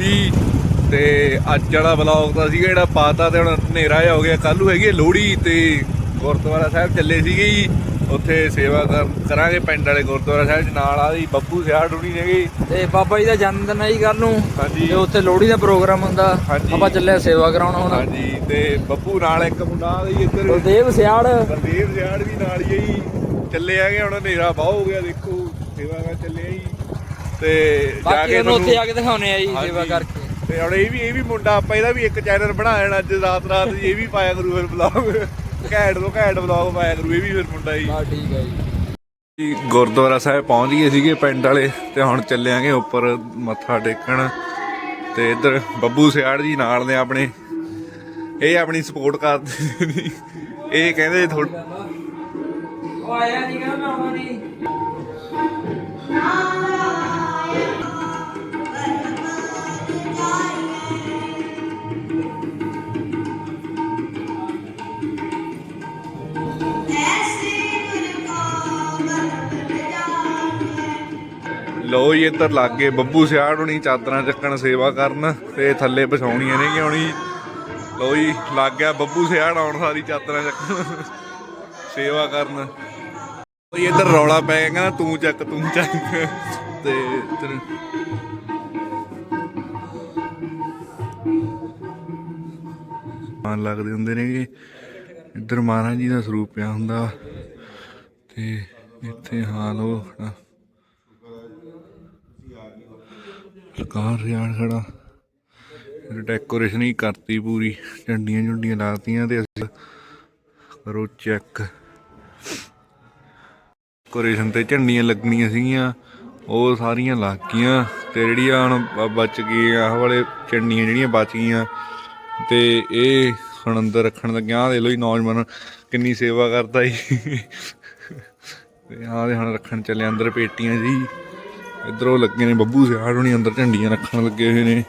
ਜੀ ਤੇ ਅੱਜ ਵਾਲਾ ਵਲੌਗ ਤਾਂ ਸੀਗਾ ਜਿਹੜਾ ਪਾਤਾ ਤੇ ਹੁਣ ਹਨੇਰਾ ਹੋ ਗਿਆ। ਕੱਲ ਨੂੰ ਹੈਗੀ ਲੋਹੜੀ ਤੇ ਗੁਰਦੁਆਰਾ ਸਾਹਿਬ ਚੱਲੇ ਸੀਗੇ ਜੀ। ਉੱਥੇ ਸੇਵਾ ਕਰ- ਕਰਾਂਗੇ ਪਿੰਡ ਵਾਲੇ ਗੁਰਦੁਆਰਾ ਸਾਹਿਬ ਨਾਲ ਆ ਜੀ ਬੱਬੂ ਸਿਆੜ ਹੁਣੀ ਨੇਗੇ ਤੇ ਬਾਬਾ ਜੀ ਦਾ ਜਨਮ ਦਿਨ ਹੈ ਜੀ ਕੱਲ ਨੂੰ। ਹਾਂਜੀ। ਤੇ ਉੱਥੇ ਲੋਹੜੀ ਦਾ ਪ੍ਰੋਗਰਾਮ ਹੁੰਦਾ। ਆਪਾਂ ਚੱਲੇ ਸੇਵਾ ਕਰਾਉਣ ਹੁਣ। ਹਾਂਜੀ ਤੇ ਬੱਬੂ ਨਾਲ ਇੱਕ ਮੁੰਡਾ ਆ ਜੀ ਇੱਧਰ। ਬਲਦੇਵ ਸਿਆੜ। ਬਲਦੇਵ ਸਿਆੜ ਵੀ ਨਾਲ ਹੀ ਹੈ ਜੀ। ਚੱਲੇ ਆਗੇ ਹੁਣ ਹਨੇਰਾ ਬਹੁਤ ਹੋ ਗਿਆ ਦੇਖੋ। ਸੇਵਾ ਕਰ ਚੱਲੇ ਆ ਜੀ। ਤੇ ਜਾ ਬਾਕੀ ਕੇ ਉਹਨੂੰ ਉੱਥੇ ਆ ਕੇ ਦਿਖਾਉਣੇ ਆ ਜੀ। ਸੇਵਾ ਕਰਕੇ। ਤੇ ਹੁਣ ਇਹ ਵੀ ਇਹ ਵੀ ਮੁੰਡਾ ਆਪਾਂ ਇਹਦਾ ਵੀ ਇੱਕ ਚੈਨਲ ਬਣਾ ਲੈਣਾ ਅੱਜ ਰਾਤ ਰਾਤ ਜੀ ਇਹ ਵੀ ਪਾਇਆ ਕਰੂ ਫਿਰ ਬਲੌਗ ਘੈਂਟ ਤੋਂ ਘੈਂਟ ਬਲੌਗ ਪਾਇਆ ਕਰੂ ਇਹ ਵੀ ਫਿਰ ਮੁੰਡਾ ਜੀ। ਬਾ ਠੀਕ ਹੈ ਜੀ। ਜੀ ਗੁਰਦੁਆਰਾ ਸਾਹਿਬ ਪਹੁੰਚ ਗਏ ਸੀਗੇ ਪਿੰਡ ਵਾਲੇ ਤੇ ਹੁਣ ਚੱਲਿਆਂਗੇ ਉੱਪਰ ਮੱਥਾ ਟੇਕਣ। ਤੇ ਇੱਧਰ ਬੱਬੂ ਸਿਆੜ ਜੀ ਨਾਲ ਨੇ ਆਪਣੇ। ਇਹ ਆਪਣੀ ਸਪੋਰਟ ਕਰਦੇ ਨੇ ਇਹ ਕਹਿੰਦੇ ਥੋੜਾ ਉਹ ਆਇਆ ਨਹੀਂ ਕਹਿੰਦਾ ਮੈਂ ਲੋ ਜੀ ਇੱਧਰ ਲੱਗੇ ਬੱਬੂ ਸਿਆੜ ਹੁਣੀ ਚਾਦਰਾਂ ਚੱਕਣ ਸੇਵਾ ਕਰਨ ਤੇ ਥੱਲੇ ਵਿਛਾਉਣੀਆਂ ਨੇ ਕਿ ਹੁਣੀ ਲੋ ਜੀ, ਲੱਗ ਗਿਆ ਬੱਬੂ ਸਿਆੜ ਆਉਣ ਸਾਰੀ ਚਾਦਰਾਂ ਚੱਕਣ। ਸੇਵਾ ਕਰਨ। ਲਓ ਜੀ, ਇੱਧਰ ਰੌਲਾ ਪੈ ਗਿਆ, ਕਹਿੰਦਾ ਤੂੰ ਚੱਕ ਤੂੰ ਚੱਕ। ਤੇ ਇੱਧਰ ਮਾਨ ਲੱਗਦੇ ਹੁੰਦੇ ਨੇਗੇ। ਇੱਧਰ ਮਹਾਰਾਜ ਜੀ ਦਾ ਸਰੂਪ ਪਿਆ ਹੁੰਦਾ। ਤੇ ਇੱਥੇ ਹਾਲ ਉਹ ਖੜਾ ਸਰਕਾਰ ਰਿਆਣ ਖੜਾ। ਡੈਕੋਰੇਸ਼ਨ ਹੀ ਕਰਤੀ ਪੂਰੀ, ਝੰਡੀਆਂ ਝੁੰਡੀਆਂ ਲਾਤੀਆਂ ਤੇ ਅਸੀਂ ਕਰੋ ਚੈੱਕ ਡੈਕੋਰੇਸ਼ਨ ਤੇ ਝੰਡੀਆਂ ਲੱਗਣੀਆਂ ਸੀਗੀਆਂ, ਉਹ ਸਾਰੀਆਂ ਲੱਗ ਗਈਆਂ ਤੇ ਜਿਹੜੀਆਂ ਹੁਣ ਬਚ ਗਈਆਂ, ਆਹ ਵਾਲੇ ਝੰਡੀਆਂ ਜਿਹੜੀਆਂ ਬਚ ਗਈਆਂ ਤੇ ਇਹ ਹੁਣ ਅੰਦਰ ਰੱਖਣ ਲੱਗਿਆ, ਆਹ ਦੇ ਲੋ ਜੀ ਨੌਜਵਾਨ ਕਿੰਨੀ ਸੇਵਾ ਕਰਦਾ ਜੀ। ਤੇ ਆਹ ਦੇ ਹੁਣ ਰੱਖਣ ਚੱਲੇ, ਅੰਦਰ ਪੇਟੀਆਂ ਜੀ। ਇਧਰੋਂ ਲੱਗੇ ਨੇ ਬੱਬੂ ਸਿਆੜ ਹੁਣੀ, ਅੰਦਰ ਝੰਡੀਆਂ ਰੱਖਣ ਲੱਗੇ ਹੋਏ ਨੇ।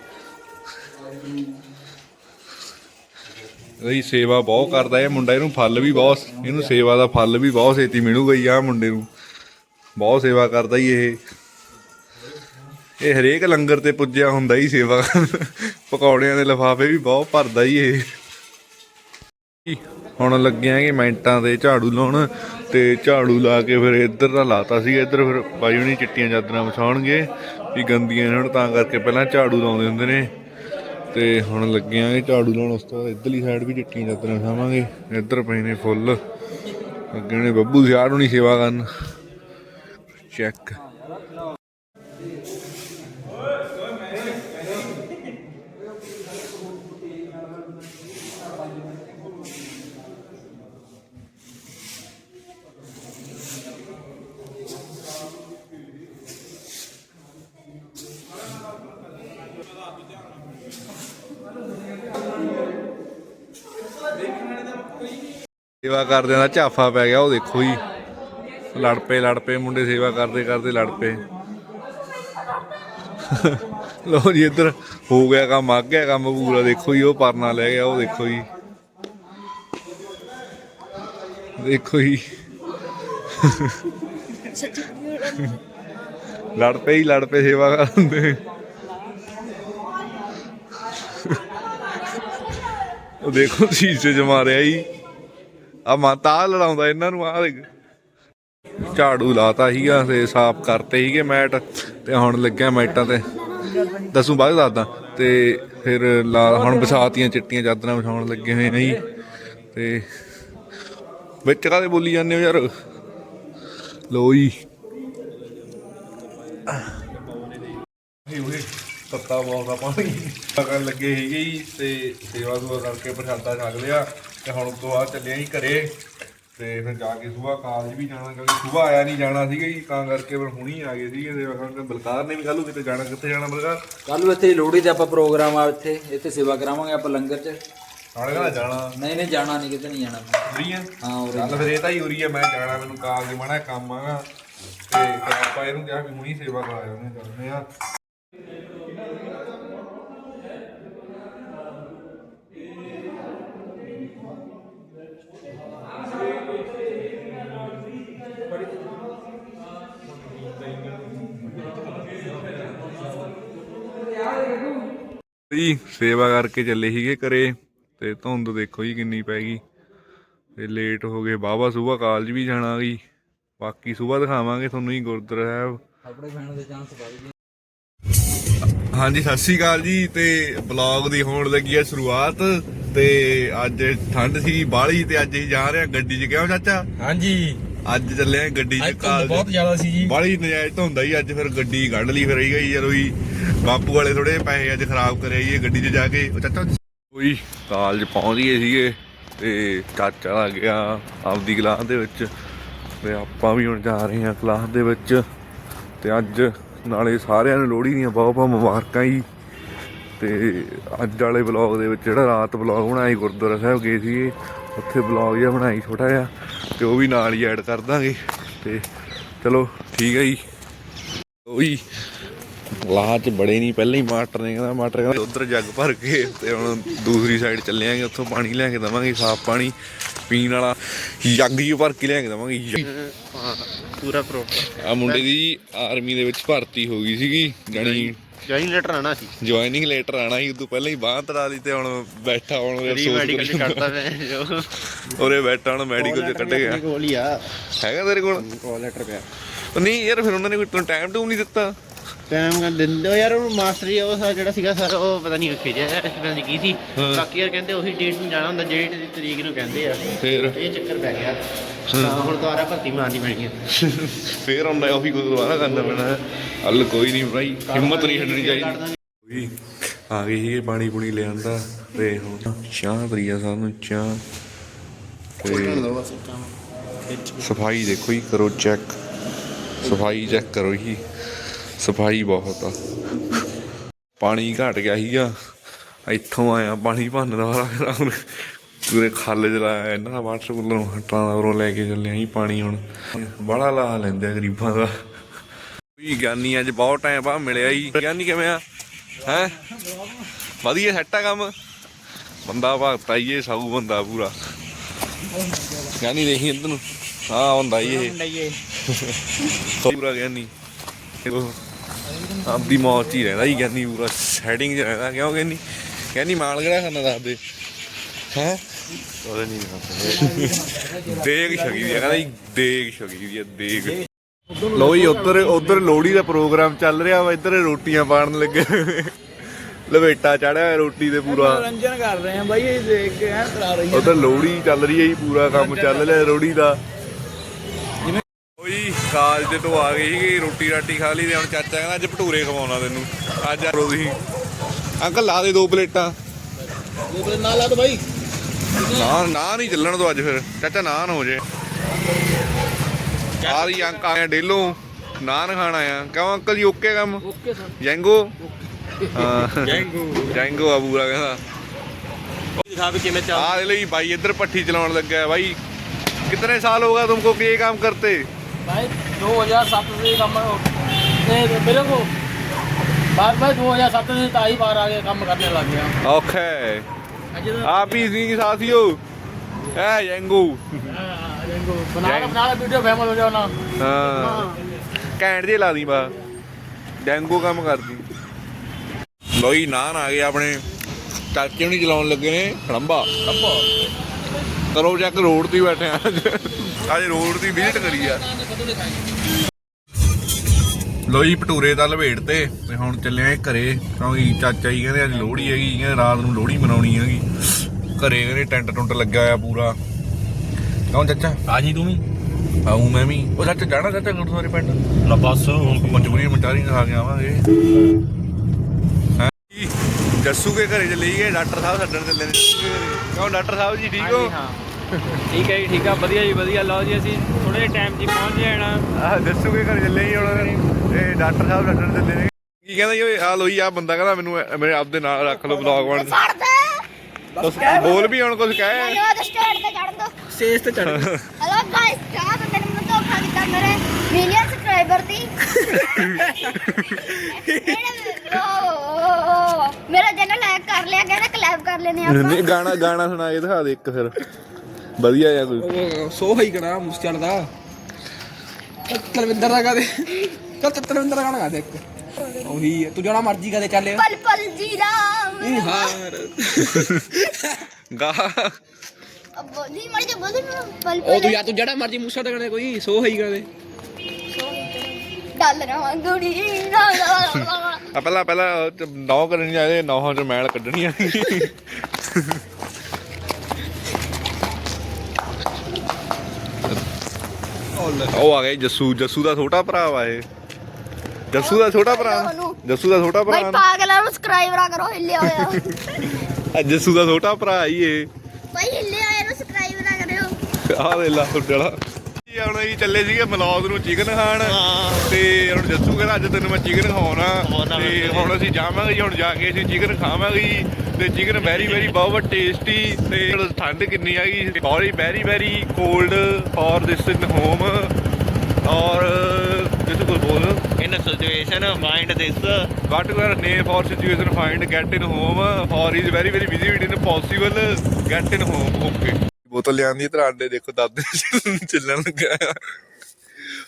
ਇਹਦੀ ਸੇਵਾ ਬਹੁਤ ਕਰਦਾ ਇਹ ਮੁੰਡਾ, ਇਹਨੂੰ ਫਲ ਵੀ ਬਹੁਤ, ਇਹਨੂੰ ਸੇਵਾ ਦਾ ਫਲ ਵੀ ਬਹੁਤ ਛੇਤੀ ਮਿਲੂਗਾ ਹੀ ਆ ਮੁੰਡੇ ਨੂੰ। ਬਹੁਤ ਸੇਵਾ ਕਰਦਾ ਹੀ ਇਹ। ਇਹ ਹਰੇਕ ਲੰਗਰ ਤੇ ਪੁੱਜਿਆ ਹੁੰਦਾ ਹੀ ਸੇਵਾ ਕਰਨ। ਪਕੌੜਿਆਂ ਦੇ ਲਿਫਾਫੇ ਵੀ ਬਹੁਤ ਭਰਦਾ ਹੀ ਇਹ। ਹੁਣ ਲੱਗੇ ਆਂਗੇ ਮਿੰਟਾਂ ਤੇ ਝਾੜੂ ਲਾਉਣ ਤੇ ਝਾੜੂ ਲਾ ਕੇ ਫਿਰ ਇੱਧਰ ਦਾ ਲਾਤਾ ਸੀ ਇੱਧਰ ਫਿਰ ਬਾਈ ਹੁਣੀ ਚਿੱਟੀਆਂ ਚਾਦਰਾਂ ਵਿਛਾਉਣਗੇ, ਵੀ ਗੰਦੀਆਂ ਨੇ ਤਾਂ ਕਰਕੇ ਪਹਿਲਾਂ ਝਾੜੂ ਲਾਉਂਦੇ ਹੁੰਦੇ ਨੇ। ਤੇ ਹੁਣ ਲੱਗੇ ਆਂਗੇ ਝਾੜੂ ਲਾਉਣ ਉਸ ਤੋਂ ਬਾਅਦ ਇੱਧਰਲੀ ਸਾਈਡ ਵੀ ਚਿੱਟੀਆਂ ਚਾਦਰਾਂ ਵਿਛਾਵਾਂਗੇ, ਇੱਧਰ ਪਏ ਨੇ ਫੁੱਲ। ਅੱਗੇ ਨੇ ਬੱਬੂ ਸਿਆੜ ਹੁਣੀ ਸੇਵਾ ਕਰਨ। ਚੈੱਕ ਸੇਵਾ ਕਰਦਿਆਂ ਦਾ ਝਾਫਾ ਪੈ ਗਿਆ, ਉਹ ਦੇਖੋ ਜੀ। ਲੜ ਪਏ ਲੜ ਪਏ, ਮੁੰਡੇ ਸੇਵਾ ਕਰਦੇ ਕਰਦੇ ਲੜ ਪਏ। ਲੋ ਜੀ, ਇੱਧਰ ਹੋ ਗਿਆ ਕੰਮ ਆ ਗਿਆ ਕੰਮ ਪੂਰਾ, ਦੇਖੋ ਜੀ, ਉਹ ਪਰਨਾ ਲੈ ਗਿਆ, ਉਹ ਦੇਖੋ ਜੀ। ਦੇਖੋ ਜੀ। ਲੜ ਪਏ ਹੀ ਲੜ ਪਏ ਸੇਵਾ ਕਰਦੇ ਉਹ ਦੇਖੋ ਸ਼ੀਸ਼ੇ ਚ ਮਾਰਿਆ ਜੀ। ਆ ਮਾਤਾ ਲੜਾਉਂਦਾ ਇਹਨਾਂ ਨੂੰ ਆ ਝਾੜੂ ਲਾਤਾ ਸੀਗਾ ਤੇ ਸਾਫ਼ ਕਰਤੇ ਸੀਗੇ ਮੈਟ ਤੇ ਹੁਣ ਲੱਗਿਆ ਮੈਟਾਂ ਤੇ। ਦੱਸੂ ਬਾਅਦ ਦੱਸਦਾ। ਤੇ ਫਿਰ ਲਾ ਹੁਣ ਵਿਛਾਤੀਆਂ ਚਿੱਟੀਆਂ ਚਾਦਰਾਂ ਵਿਛਾਉਣ ਲੱਗੇ ਹੋਏ ਨੇ ਜੀ। ਤੇ ਵਿੱਚ ਕਾਦੇ ਬੋਲੀ ਜਾਂਦੇ ਹੋ ਯਾਰ? ਲੋ ਜੀ। ਇਹ ਉਹ ਤੱਤਾ ਬੋਲਦਾ ਪਾਣੀ ਕਰਨ ਲੱਗੇ ਸੀਗੇ ਜੀ ਤੇ ਸੇਵਾ ਸੁਵਾ ਕਰਕੇ ਪ੍ਰਸ਼ਾਦਾ ਛਕ ਲਿਆ ਤੇ ਹੁਣ ਤੋਂ ਬਾਅਦ ਚੱਲਿਆ ਜੀ ਘਰੇ। ਤੇ ਫਿਰ ਜਾ ਕੇ ਸਵੇਰ ਕਾਲਜ ਵੀ ਜਾਣਾ ਕਿਉਂਕਿ ਸਵੇਰ ਆਇਆ ਨਹੀਂ ਜਾਣਾ ਸੀਗਾ ਜੀ ਤਾਂ ਕਰਕੇ ਫਿਰ ਹੁਣੀ ਆ ਗਏ ਸੀਗੇ ਸੇਵਾ ਕਰਨ ਬਲਕਾਰ ਨੇ ਵੀ ਕੱਲ੍ਹ ਨੂੰ ਕਿਤੇ ਜਾਣਾ ਕਿੱਥੇ ਜਾਣਾ ਬਲਕਾਰ? ਕੱਲ ਨੂੰ ਇੱਥੇ ਲੋਹੜੀ ਦਾ ਆਪਾਂ ਪ੍ਰੋਗਰਾਮ ਆ ਇੱਥੇ ਇੱਥੇ ਸੇਵਾ ਕਰਾਵਾਂਗੇ ਆਪਾਂ ਲੰਗਰ 'ਚ। ਨਾਲੇ ਕਹਿੰਦਾ ਜਾਣਾ। ਨਹੀਂ ਨਹੀਂ ਜਾਣਾ ਨਹੀਂ ਕਿਤੇ ਨਹੀਂ ਜਾਣਾ। ਆ? ਹਾਂ ਉਰੇ ਚੱਲ ਫਿਰ ਇਹ ਤਾਂ ਹੀ ਉਰੀ ਆ ਮੈਂ ਜਾਣਾ ਮੈਨੂੰ ਕਾਲਜ ਮਾਣਾ ਕੰਮ ਆਗਾ ਤੇ ਆਪਾਂ ਇਹਨੂੰ ਕਿਹਾ ਵੀ ਹੁਣੀ ਸੇਵਾ ਕਰਾ ਜਾਂਦੇ ਜਾਂਦੇ ਆ। ਜੀ ਸੇਵਾ ਕਰਕੇ ਚੱਲੇ ਸੀਗੇ ਘਰੇ ਤੇ ਧੁੰਦ ਦੇਖੋ ਜੀ ਕਿੰਨੀ ਪੈ ਗਈ। ਤੇ ਲੇਟ ਹੋ ਗਏ ਬਾਬਾ ਸਵੇਰ ਕਾਲਜ ਵੀ ਜਾਣਾ ਗਈ ਬਾਕੀ ਸਵੇਰ ਦਿਖਾਵਾਂਗੇ ਤੁਹਾਨੂੰ ਹੀ ਗੁਰਦੁਆਰਾ ਸਾਹਿਬ। ਆਪਣੇ ਪੈਣ ਦੇ ਚਾਂਸ ਗਏ। ਹਾਂਜੀ ਸਤਿ ਸ਼੍ਰੀ ਅਕਾਲ ਜੀ ਤੇ ਬਲੌਗ ਦੀ ਹੋਣ ਲੱਗੀ ਹੈ ਸ਼ੁਰੂਆਤ ਤੇ ਅੱਜ ਠੰਡ ਸੀ ਬਾਹਲੀ ਤੇ ਅੱਜ ਅਸੀਂ ਜਾ ਰਹੇ ਹਾਂ ਗੱਡੀ 'ਚ। ਕਿਉਂ ਚਾਚਾ? ਹਾਂਜੀ। ਅੱਜ ਚੱਲੇ ਆ ਗੱਡੀ 'ਚ ਕਾਲਜ ਬਹੁਤ ਜ਼ਿਆਦਾ ਸੀ ਜੀ। ਬਾਹਲੀ ਨਜਾਇਜ਼ ਤਾਂ ਹੁੰਦਾ ਹੀ ਅੱਜ ਫਿਰ ਗੱਡੀ ਕੱਢ ਲਈ ਫਿਰ ਗਈ ਯਾਰ ਉਹੀ ਬਾਪੂ ਵਾਲੇ ਥੋੜੇ ਪੈਸੇ ਅੱਜ ਖਰਾਬ ਕਰੇ ਆਈਏ ਗੱਡੀ 'ਚ ਜਾ ਕੇ। ਉਹ ਚਾਚਾ ਕੋਈ ਕਾਲਜ ਪਹੁੰਚ ਗਏ ਸੀਗੇ ਤੇ ਚਾਚਾ ਆ ਗਿਆ ਆਪਦੀ ਕਲਾਸ ਦੇ ਵਿੱਚ ਤੇ ਆਪਾਂ ਵੀ ਹੁਣ ਜਾ ਰਹੇ ਹਾਂ ਕਲਾਸ ਦੇ ਵਿੱਚ ਤੇ ਅੱਜ ਨਾਲੇ ਸਾਰਿਆਂ ਨੂੰ ਲੋਹੜੀ ਦੀਆਂ ਬਹੁਤ ਬਹੁਤ ਮੁਬਾਰਕਾਂ ਜੀ। ਤੇ ਅੱਜ ਵਾਲੇ ਵਲੌਗ ਦੇ ਵਿੱਚ ਜਿਹੜਾ ਰਾਤ ਵਲੌਗ ਬਣਾਈ, ਗੁਰਦੁਆਰਾ ਸਾਹਿਬ ਗਏ ਸੀਗੇ, ਉੱਥੇ ਵਲੌਗ ਜਿਹਾ ਬਣਾਈ ਛੋਟਾ ਜਿਹਾ ਤੇ ਉਹ ਵੀ ਨਾਲ ਹੀ ਐਡ ਕਰ ਦਾਂਗੇ ਤੇ ਚਲੋ ਠੀਕ ਹੈ ਜੀ। ਉਹੀ ਲਾਹ ਚ ਬੜੇ ਨਹੀਂ ਪਹਿਲਾਂ ਹੀ ਮਾਸਟਰ ਨੇ ਕਹਿੰਦਾ ਮਾਸਟਰ ਕਹਿੰਦਾ ਉਧਰ ਜੱਗ ਭਰ ਕੇ ਤੇ ਹੁਣ ਦੂਸਰੀ ਸਾਈਡ ਚੱਲੇ ਆਂਗੇ ਉੱਥੋਂ ਪਾਣੀ ਲੈ ਕੇ ਦਵਾਂਗੇ ਸਾਫ਼ ਪਾਣੀ ਪੀਣ ਵਾਲਾ ਜੱਗ ਹੀ ਭਰ ਕੇ ਲੈ ਕੇ ਦਵਾਂਗੇ ਪੂਰਾ ਪ੍ਰੋਪਰ ਆ ਮੁੰਡੇ ਦੀ ਆਰਮੀ ਦੇ ਵਿੱਚ ਭਰਤੀ ਹੋ ਗਈ ਸੀਗੀ ਜਾਣੀ ਜੁਆਇਨ ਲੈਟਰ ਆਣਾ ਸੀ। ਜੁਆਇਨਿੰਗ ਲੈਟਰ ਆਣਾ ਸੀ ਉਦੋਂ ਪਹਿਲਾਂ ਹੀ ਬਾਂਹ ਤੜਾ ਲਈ ਤੇ ਹੁਣ ਬੈਠਾ ਹੁਣ ਉਹਦੇ ਰੀ ਮੈਡੀਕਲ ਚ ਕੱਢਦਾ ਮੈਂ ਜੋ। ਉਹਰੇ ਬੈਠਾ ਹੁਣ ਮੈਡੀਕਲ ਚ ਕੱਢ ਗਿਆ। ਕੋਲ ਹੀ ਆ। ਹੈਗਾ ਤੇਰੇ ਕੋਲ? ਕਾਲ ਲੈਟਰ ਪਿਆ। ਨਹੀਂ ਯਾਰ ਫਿਰ ਉਹਨਾਂ ਨੇ ਕੋਈ ਟਾਈਮ ਟੂਮ ਨਹੀਂ ਦਿੱਤਾ? ਟਾਈਮ ਕਰ ਦਿੰਦੇ ਹੋ ਯਾਰ ਉਹ ਮਾਸਟਰ ਉਹ ਸਾ ਜਿਹੜਾ ਸੀਗਾ ਸਰ ਉਹ ਪਤਾ ਨਹੀਂ ਖਿਜਿਆ ਪਤਾ ਨਹੀਂ ਕੀ ਸੀ। ਬਾਕੀ ਯਾਰ ਕਹਿੰਦੇ ਉਹੀ ਡੇਟ ਨੂੰ ਜਾਣਾ ਹੁੰਦਾ ਜਿਹੜੀ ਦੀ ਤਰੀਕ ਨੂੰ ਕਹਿੰਦੇ ਆ। ਫਿਰ? ਇਹ ਚੱਕਰ ਪੈ ਗਿਆ। ਤਾਂ ਹੁਣ ਦੁਬਾਰਾ ਭਰਤੀ ਮਾਰਨੀ ਪੈਣੀ ਆ। ਫੇਰ ਹੁੰਦਾ ਉਹੀ ਕੋਈ ਦੁਬਾਰਾ ਕਰਨਾ ਪੈਣਾ। ਹੈ ਹੱਲ ਕੋਈ ਨਹੀਂ ਭਾਈ ਹਿੰਮਤ ਨਹੀਂ ਛੱਡਣੀ ਚਾਹੀਦੀ। ਵੀ ਆ ਗਈ ਸੀ ਪਾਣੀ ਪੂਣੀ ਲਿਆਂਦਾ ਤੇ ਹੁਣ ਚਾਹ ਤਰੀਆ ਸਾਨੂੰ ਚਾਹ। ਤੇ ਸਫ਼ਾਈ ਦੇਖੋ ਜੀ ਕਰੋ ਚੈੱਕ ਸਫ਼ਾਈ ਚੈੱਕ ਕਰੋ ਜੀ। ਸਫ਼ਾਈ ਬਹੁਤ ਆ। ਪਾਣੀ ਘਟ ਗਿਆ ਸੀਗਾ। ਇੱਥੋਂ ਆਇਆ ਪਾਣੀ ਭੰਨ ਦਾ ਵਾਲਾ ਹੁਣ ਪੂਰੇ ਖਾਲੇ ਚ ਲਾਇਆ ਇਹਨਾਂ ਦਾ ਵਾਟਰ ਕੂਲਰ ਹਟਾਂ ਉਰੋਂ ਲੈ ਕੇ ਚੱਲੇ ਆਂ ਪਾਣੀ ਹੁਣ। ਬੜਾ ਲਾ ਲੈਂਦੇ ਆ ਗਰੀਬਾਂ ਦਾ। ਵੀ ਗਿਆਨੀ ਅੱਜ ਬਹੁਤ ਟਾਈਮ ਬਾਅਦ ਮਿਲਿਆ ਜੀ। ਗਿਆਨੀ ਕਿਵੇਂ ਆ? ਹੈ? ਵਧੀਆ ਸੈੱਟ ਆ ਕੰਮ? ਬੰਦਾ ਭਗਤਾ ਹੀ ਇਹ ਸਾਊ ਬੰਦਾ ਪੂਰਾ। ਗਿਆਨੀ ਦੇਖੀ ਇੱਧਰ ਨੂੰ। ਹਾਂ ਹੁੰਦਾ ਹੀ ਇਹ। ਪੂਰਾ ਗਿਆਨੀ। ਇਹ ਆਪਦੀ ਮੌਤ 'ਚ ਹੀ ਰਹਿੰਦਾ ਹੀ ਗਿਆਨੀ ਪੂਰਾ ਸੈਟਿੰਗ 'ਚ ਰਹਿੰਦਾ ਕਿਉਂ ਗਿਆਨੀ ਗਿਆਨੀ ਮਾਲ ਕਿਹੜਾ ਖਾਣਾ ਦੱਸਦੇ? ਹੈ? ਉਹਦੇ ਨਹੀਂ ਦੇਗ ਛਕੀ ਦੀ ਆ ਕਹਿੰਦਾ ਜੀ ਦੇਗ ਛਕੀ ਦੀ ਆ ਦੇਗ। ਲੋ ਜੀ ਉਧਰ ਉਧਰ ਲੋਹੜੀ ਦਾ ਪ੍ਰੋਗਰਾਮ ਚੱਲ ਰਿਹਾ ਵਾ ਇੱਧਰ ਰੋਟੀਆਂ ਪਾਣ ਲੱਗੇ। ਲਵੇਟਾ ਚੜਿਆ ਰੋਟੀ ਦੇ ਪੂਰਾ। ਮਨੋਰੰਜਨ ਕਰ ਰਹੇ ਆ ਬਾਈ ਇਹ ਦੇਖ ਕੇ ਐਂ ਕਰਾ ਰਹੀ ਉਧਰ ਲੋਹੜੀ ਚੱਲ ਰਹੀ ਹੈ ਜੀ ਪੂਰਾ ਕੰਮ ਚੱਲ ਰਿਹਾ ਲੋਹੜੀ ਦਾ। ਕਾਲਜ ਤੋਂ ਆ ਗਈ ਸੀਗੀ ਰੋਟੀ ਰਾਟੀ ਖਾ ਲਈ ਤੇ ਹੁਣ ਚਾਚਾ ਕਹਿੰਦਾ ਅੱਜ ਭਟੂਰੇ ਖਵਾਉਣਾ ਤੈਨੂੰ ਅੱਜ ਆ ਤੁਸੀਂ ਅੰਕਲ ਲਾ ਦੇ ਦੋ ਪਲੇਟਾਂ ਨਾਲ ਲਾ ਦੋ ਬਾਈ ਨਾ ਨਾ ਨਹੀਂ ਚੱਲਣ ਦੋ ਅੱਜ ਫਿਰ ਚਾਚਾ ਨਾਨ ਹੋ ਜੇ ਆ ਦੀ ਅੰਕ ਆਇਆ ਡੇਲੋ ਨਾਨ ਖਾਣਾ ਆ ਕਿਉਂ ਅੰਕਲ ਜੀ ਓਕੇ ਕੰਮ ਓਕੇ ਸਰ ਜੈਂਗੋ ਹਾਂ ਜੈਂਗੋ ਜੈਂਗੋ ਆ ਪੂਰਾ ਕਹਿੰਦਾ ਦਿਖਾ ਵੀ ਕਿਵੇਂ ਆ ਦੇ ਲਈ ਬਾਈ ਇੱਧਰ ਪੱਠੀ ਚਲਾਉਣ ਲੱਗਾ ਹੈ ਬਾਈ कितने साल होगा तुमको कि ये काम करते भाई 2007 से काम नहीं मेरे को बार बार 2007 से ताई बार आगे काम करने लग गया औखा है अजय तो- आप भी इसी के साथी हो है जैंगो हाँ, इनको बना लो बना लो वीडियो फेमस हो जाओ ना ਹਾਂ ਘੈਂਟ ਜੇ ਲਾ ਦੀ ਬਾ ਡੈਂਗੋ ਕੰਮ ਕਰਦੀ ਲੋਈ ਨਾਨ ਆ ਗਏ ਆਪਣੇ ਚਾਚੇ ਹੁਣੀ ਚਲਾਉਣ ਲੱਗੇ ਨੇ ਖੜੰਬਾ ਕਰੋ ਚੱਕ ਰੋਡ ਤੇ ਹੀ ਬੈਠੇ ਆ ਅੱਜ ਰੋਡ ਦੀ ਵਿਜ਼ਿਟ ਕਰੀ ਆ। ਲੋਈ ਭਟੂਰੇ ਦਾ ਲਵੇੜ ਤੇ। ਤੇ ਹੁਣ ਚੱਲੇ ਆ ਘਰੇ ਕਿਉਂਕਿ ਚਾਚਾ ਜੀ ਕਹਿੰਦੇ ਅੱਜ ਲੋਹੜੀ ਹੈਗੀ ਕਹਿੰਦੇ ਰਾਤ ਨੂੰ ਲੋਹੜੀ ਮਨਾਉਣੀ ਹੈਗੀ। ਘਰੇ ਕਹਿੰਦੇ ਟੈਂਟ ਟੁੰਟ ਲੱਗਾ ਆ ਪੂਰਾ। ਕੌਣ ਚਾਚਾ? ਆ ਜੀ ਤੂੰ ਵੀ? ਆਉਂ ਮੈਂ ਵੀ। ਉਹ ਚਾਚਾ ਜਾਣਾ ਚਾਚਾ ਗੁਰਦੁਆਰੇ ਪਿੰਡ? ਨਾ ਬਸ ਹੁਣ ਮਜਬੂਰੀ ਮਟਾਰੀ ਖਾ ਕੇ ਆਵਾਂਗੇ। ਹੈਂ ਜੀ, ਜੱਸੂ ਕੇ ਘਰੇ ਚਲੇ ਗਏ ਡਾਕਟਰ ਸਾਹਿਬ ਛੱਡਣ ਚੱਲੇ ਨੇ। ਜੱਸੂ ਕੇ ਘਰੇ। ਕਹੋ ਡਾਕਟਰ ਸਾਹਿਬ ਜੀ ਠੀਕ ਹੋ? ਹਾਂ। ਠੀਕ ਹੈ ਜੀ ਠੀਕ ਆ। ਵਧੀਆ ਜੀ ਵਧੀਆ। ਲਓ ਜੀ ਅਸੀਂ ਥੋੜੇ ਜਿਹੇ ਟਾਈਮ 'ਚ ਹੀ ਪਹੁੰਚ ਜਾਣਾ ਆਹ ਕੇ ਘਰੇ ਚੱਲੇ ਜੀ ਹੁਣ। ਇਹ ਡਾਕਟਰ ਸਾਹਿਬ ਛੱਡਣ ਚੱਲੇ ਨੇ। ਕੀ ਕਹਿੰਦਾ ਜੀ ਓਏ ਆ ਲੋਈ ਆ ਬੰਦਾ ਕਹਿੰਦਾ ਮੈਨੂੰ ਮੇਰੇ ਆਪਦੇ ਨਾਲ ਰੱਖ ਲਓ ਬਲੌਗ ਬਣ ਦੇ। ਬੋਲ ਵੀ ਹੁਣ ਕੁਝ ਕਹਿ। ਮੈਨੂੰ ਉਹ ਸਟੇਟ ਤੇ ਚੜ੍ਹਨ ਦੋ। ਸੇਸ ਤੇ ਚੜ ਹਲੋ ਗਾਇਸ ਨੇ ਮੈਨੂੰ ਧੋਖਾ ਦਿੱਤਾ ਮੇਰੇ ਮਿਲੀਅਨ ਸਬਸਕ੍ਰਾਈਬਰ ਦੀ। ਇਹਨੇ- ਓ, ਓ, ਓ, ਮੇਰਾ ਚੈਨਲ ਲਾਈਕ ਕਰ ਲਿਆ ਕਹਿੰਦਾ ਕਲੈਬ ਕਰ ਲੈਨੇ ਆਪਾਂ। ਗਾਣਾ ਗਾਣਾ ਸੁਣਾ ਕੇ ਦਿਖਾ ਦੇ ਇੱਕ ਫਿਰ। ਵਧੀਆ ਜਿਹਾ ਕੋਈ ਸੋ ਹੀ ਕਰਾ ਮੁਸ ਚੱਲਦਾ ਤਲਵਿੰਦਰ ਦਾ ਗਾ ਦੇ ਚੱਲ ਤਲਵਿੰਦਰ ਦਾ ਗਾਣਾ ਗਾ ਦੇ ਇੱਕ। ਉਹੀ ਤੂੰ ਜਾਣਾ ਮਰਜ਼ੀ ਕਦੇ ਚੱਲੇ ਪਲ ਪਲ ਜੀ ਰਾਮ। ਹਾਰ। ਗਾ। ਬੋਲੀ ਮਰ ਜਾ ਬੋਲੀ ਪਲ ਉਹ ਤੂੰ ਯਾਰ ਤੂੰ ਜਿਹੜਾ ਮਰਜ਼ੀ ਮੂਸਾ ਟਕਣੇ ਕੋਈ ਸੋ ਹੈ ਹੀ ਕਦੇ ਡਾਲਰਾਂ ਵਾਂਗੂੜੀ ਨਾ ਨਾ ਆ ਪਹਿਲਾਂ ਪਹਿਲਾਂ ਨੌ ਕਰਨੀ ਆਏ ਨੌਹਾਂ ਚ ਮੈਲ ਕੱਢਣੀ ਆ ਉਹ ਆ ਗਿਆ ਜੀ ਜੱਸੂ ਜੱਸੂ ਦਾ ਛੋਟਾ ਭਰਾ ਵਾ ਇਹ। ਜੱਸੂ ਦਾ ਛੋਟਾ ਭਰਾ। ਜੱਸੂ ਦਾ ਛੋਟਾ ਭਾਈ ਭਰਾ ਪਾਗਲਾਂ ਨੂੰ ਸਬਸਕ੍ਰਾਈਬਰ ਕਰੋ ਹਿੱਲਿਆ ਹੋਇਆ। ਆ ਜੱਸੂ ਦਾ ਛੋਟਾ ਭਰਾ ਹੀ ਇਹ। ਭਾਈ ਹਿੱਲਿਆ ਹੋਇਆ ਨੂੰ ਸਬਸਕ੍ਰਾਈਬ ਨਾ ਕਰਿਓ। ਆਹ ਦੇ ਲਾ ਜੀ ਹੁਣ ਅਸੀਂ ਚੱਲੇ ਸੀਗੇ ਮਲੌਦ ਨੂੰ ਚਿਕਨ ਖਾਣ ਤੇ ਹੁਣ ਜੱਸੂ ਕਹਿੰਦਾ ਅੱਜ ਤੈਨੂੰ ਮੈਂ ਚਿਕਨ ਖਾਉਣਾ ਤੇ ਹੁਣ ਅਸੀਂ ਜਾਵਾਂਗੇ ਜੀ, ਹੁਣ ਜਾ ਕੇ ਅਸੀਂ ਚਿਕਨ ਖਾਵਾਂਗੇ। ਜੀ। ਤੇ ਚਿਕਨ ਵੈਰੀ ਵੈਰੀ ਬਹੁਤ ਟੇਸਟੀ ਤੇ ਠੰਡ ਕਿੰਨੀ ਆ ਗਈ। Sorry very very cold for this in home ਔਰ ਜਿਸ ਕੋਲ ਬੋਲ। In situation mind this what you are name for situation find get in home for is very very busy it in possible get in home okay ਬੋਤਲ ਲਿਆਂਦੀ ਤੇ ਆਂਡੇ ਦੇਖੋ ਦਾਦੇ ਚੱਲਣ ਲੱਗਾ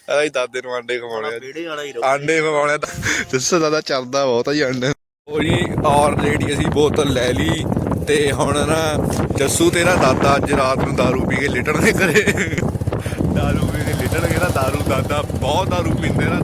ਆ ਹੀ ਦਾਦੇ ਨੂੰ ਆਂਡੇ ਖਵਾਉਣੇ ਆ ਵੀਡੀਓ ਵਾਲਾ ਹੀ ਆਂਡੇ ਖਵਾਉਣੇ ਤਾਂ ਦੱਸੋ ਦਾਦਾ ਚੱਲਦਾ ਬਹੁਤ ਆ ਜੀ ਆਂਡੇ ਉਹ ਜੀ ਔਰ ਲੇਡੀ ਅਸੀਂ ਬੋਤਲ ਲੈ ਲਈ ਤੇ ਹੁਣ ਨਾ ਜੱਸੂ ਤੇਰਾ ਦਾਦਾ ਅੱਜ ਰਾਤ ਨੂੰ दारू ਪੀ ਕੇ ਲਿਟਣਗੇ ਘਰੇ दारू ਪੀ ਕੇ ਲਿਟਣਗੇ ਨਾ दारू ਦਾਦਾ ਬਹੁਤ दारू ਪੀਂਦੇ ਨਾ